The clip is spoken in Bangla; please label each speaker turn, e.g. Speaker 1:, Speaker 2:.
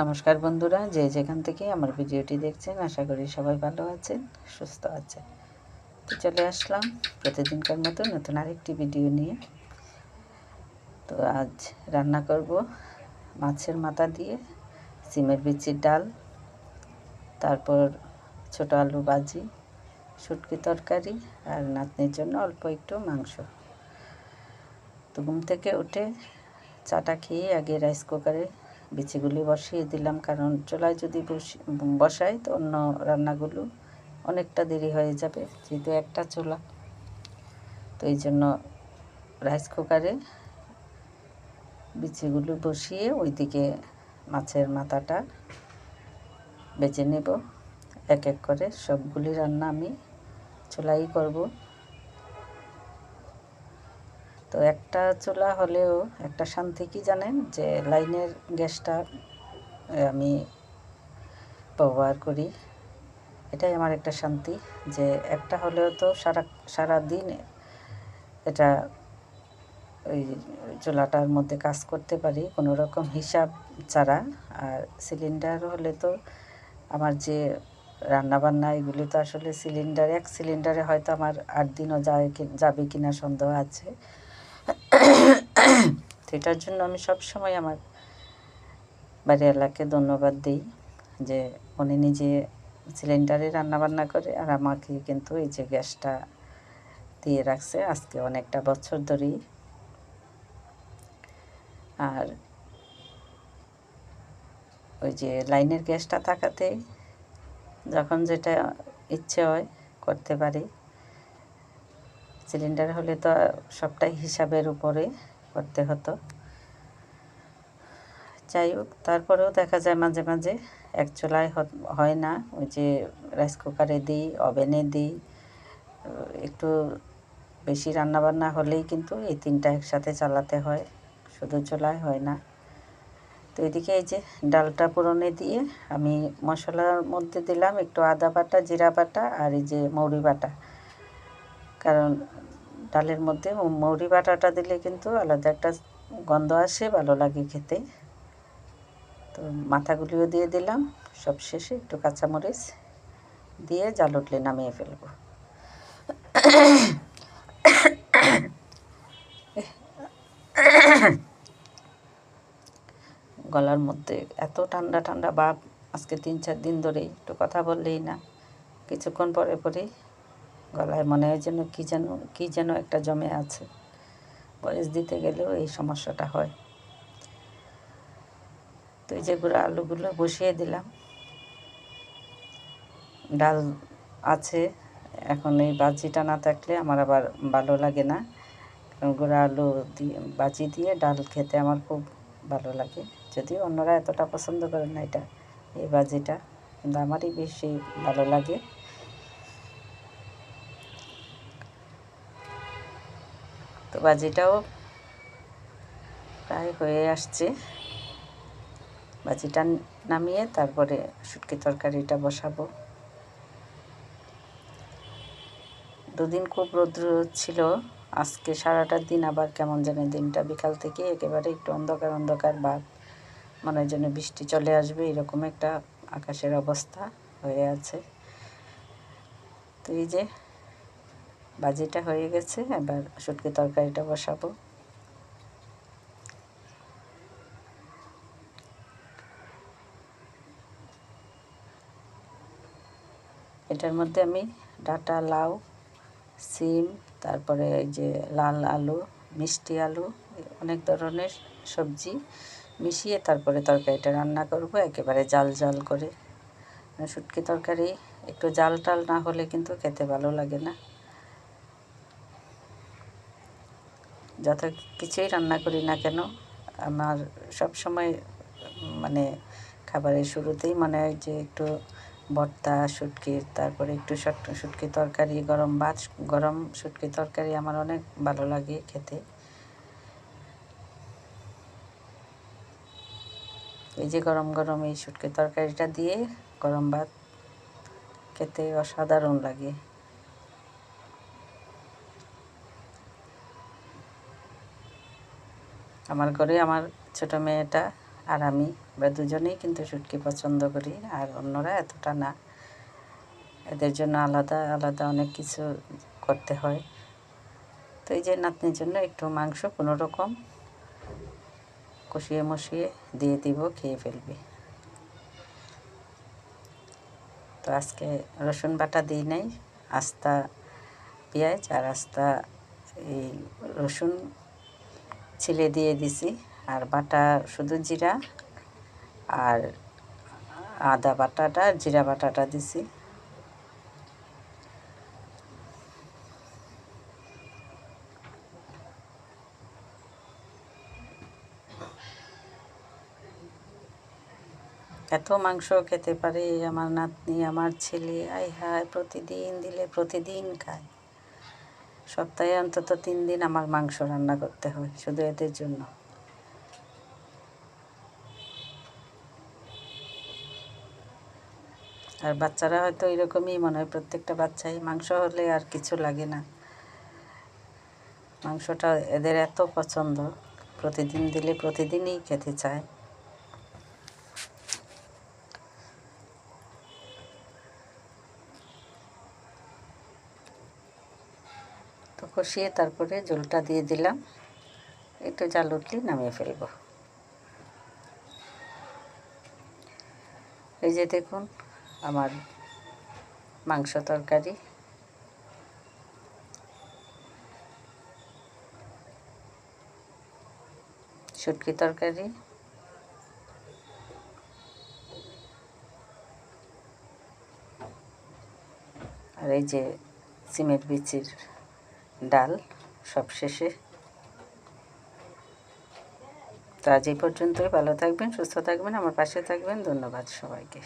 Speaker 1: নমস্কার বন্ধুরা, যে যেখান থেকে আমার ভিডিওটি দেখছেন, আশা করি সবাই ভালো আছেন, সুস্থ আছেন। তো চলে আসলাম প্রতিদিনকার মতো নতুন আরেকটি ভিডিও নিয়ে। তো আজ রান্না করব মাছের মাথা দিয়ে সিমের বিচির ডাল, তারপর ছোট আলু ভাজি, শুটকি তরকারি আর নাতনির জন্য অল্প একটু মাংস। তো ঘুম থেকে উঠে চাটা খেয়ে আগে রাইস কুকারে বিচিগুলি বসিয়ে দিলাম, কারণ চুলায় যদি বসি, বসাই তো অন্য রান্নাগুলো অনেকটা দেরি হয়ে যাবে, যেহেতু একটা চুলা। তো এই জন্য রাইস কুকারে বিচিগুলো বসিয়ে ওইদিকে মাছের মাথাটা বেছে নেব। এক এক করে সবগুলি রান্না আমি চুলাই করব। তো একটা চুলা হলেও একটা শান্তি কি জানেন? যে লাইনের গ্যাসটা আমি ব্যবহার করি। এটাই আমার একটা শান্তি যে একটা হলেও তো সারা সারা দিন এটা ওই চুলাটার মধ্যে কাজ করতে পারি কোনো রকম হিসাব ছাড়া। আর সিলিন্ডার হলে তো আমার যে রান্নাবান্না, এগুলি তো আসলে সিলিন্ডার, এক সিলিন্ডারে হয়তো আমার আট দিনও যায় যাবে কিনা সন্দেহ আছে। এটার জন্য আমি সবসময় আমার বাড়িওয়ালাকে ধন্যবাদ দিই যে উনি নিজে সিলিন্ডারে রান্নাবান্না করে আর আমাকে কিন্তু এই যে গ্যাসটা দিয়ে রাখছে আজকে অনেকটা বছর ধরেই। আর ওই যে লাইনের গ্যাসটা থাকাতে যখন যেটা ইচ্ছে হয় করতে পারি। সিলিন্ডার হলে তো সবটাই হিসাবের উপরে করতে হতো। যাই হোক, তারপরেও দেখা যায় মাঝে মাঝে এক চুলায় হয় না। ওই যে রাইস কুকারে দিই ওভেনে দিই। একটু বেশি রান্নাবান্না হলেই কিন্তু এই তিনটা একসাথে চালাতে হয়, শুধু চুলায় হয় না। তো এদিকে এই যে ডালটা পুরনে দিয়ে আমি মশলার মধ্যে দিলাম একটু আদা বাটা, জিরা বাটা আর এই যে মৌরি বাটা। কারণ ডালের মধ্যে মৌরি বাটাটা দিলে কিন্তু আলাদা একটা গন্ধ আসে, ভালো লাগে খেতে। তো মাথাগুলিও দিয়ে দিলাম। সব শেষে একটু কাঁচামরিচ দিয়ে জাল উঠলে নামিয়ে ফেলব। গলার মধ্যে এত ঠান্ডা ঠান্ডা ভাব আজকে তিন চার দিন ধরেই একটু কথা বললেই না। কিছুক্ষণ পরে পরেই গলায়, মনে হয় যেন কী যেন কী যেন একটা জমে আছে। বয়স দিতে গেলেও এই সমস্যাটা হয়। তো এই যে গুঁড়ো আলুগুলো বসিয়ে দিলাম। ডাল আছে, এখন এই বাজিটা না থাকলে আমার আবার ভালো লাগে না। গুঁড়ো আলু দিয়ে, বাজি দিয়ে ডাল খেতে আমার খুব ভালো লাগে। যদিও অন্যরা এতটা পছন্দ করে না এটা, এই বাজিটা। কিন্তু আমারই বেশি ভালো লাগে। তো বাজিটাও প্রায় হয়ে আসছে। বাজিটা নামিয়ে তারপরে শুটকি তরকারিটা বসাবো। দুদিন খুব রৌদ্র ছিল। আজকে সারাটা দিন আবার কেমন জানে দিনটা বিকাল থেকে একেবারে একটু অন্ধকার অন্ধকার ভাব মনে যেন বৃষ্টি চলে আসবে, এরকম একটা আকাশের অবস্থা হয়ে আছে। তো এই যে বাজিটা হয়ে গেছে, এবার শুটকি তরকারিটা বসাবো। এটার মধ্যে আমি ডাটা, লাউ, সিম, তারপরে এই যে লাল আলু, মিষ্টি আলু, অনেক ধরনের সবজি মিশিয়ে তারপরে তরকারিটা রান্না করব, একেবারে জাল জাল করে। শুটকি তরকারি একটু জাল টাল না হলে কিন্তু খেতে ভালো লাগে না। যত কিছুই রান্না করি না কেন, আমার সব সময় মানে খাবারের শুরুতেই মনে হয় যে একটু ভর্তা শুটকির তারপরে একটু শুটকি তরকারি, গরম ভাত, গরম শুটকি তরকারি আমার অনেক ভালো লাগে খেতে। এই যে গরম গরম এই শুটকি তরকারিটা দিয়ে গরম ভাত খেতে অসাধারণ লাগে। আমার ঘরে আমার ছোট মেয়েটা আর আমি। আমরা দুজনেই কিন্তু শুটকি পছন্দ করি আর অন্যরা এতটা না। এদের জন্য আলাদা আলাদা অনেক কিছু করতে হয়। তো এই যে নাতনির জন্য একটু মাংস কোনো রকম কষিয়ে মশিয়ে দিয়ে দিব, খেয়ে ফেলবে। তো আজকে রসুন বাটা দিই নাই, আস্তা পেঁয়াজ আর আস্তা এই রসুন ছিলে দিয়ে দিছি। আর বাটা শুধু জিরা আর আদা বাটাটা, জিরা বাটাটা দিছি। এত মাংস খেতে পারে আমার নাতনি, আমার ছেলে আই হায় প্রতিদিন দিলে প্রতিদিন খায়। সপ্তাহে অন্তত তিন দিন আমার মাংস রান্না করতে হয়, শুধু এদের জন্য। আর বাচ্চারা হয়তো এরকমই মনে হয়, প্রত্যেকটা বাচ্চাই মাংস হলে আর কিছু লাগে না। মাংসটা এদের এত পছন্দ, প্রতিদিন দিলে প্রতিদিনই খেতে চায়। তো কষিয়ে তারপরে জলটা দিয়ে দিলাম। একটু জাল উঠলে নামিয়ে ফেলব। এই যে দেখুন, আমার মাংস তরকারি। শুটকি তরকারি। আর এই যে সিমের বিচির ডাল সব শেষে। তো আজ এই পর্যন্তই। ভালো থাকবেন, সুস্থ থাকবেন, আমার পাশে থাকবেন। ধন্যবাদ সবাইকে।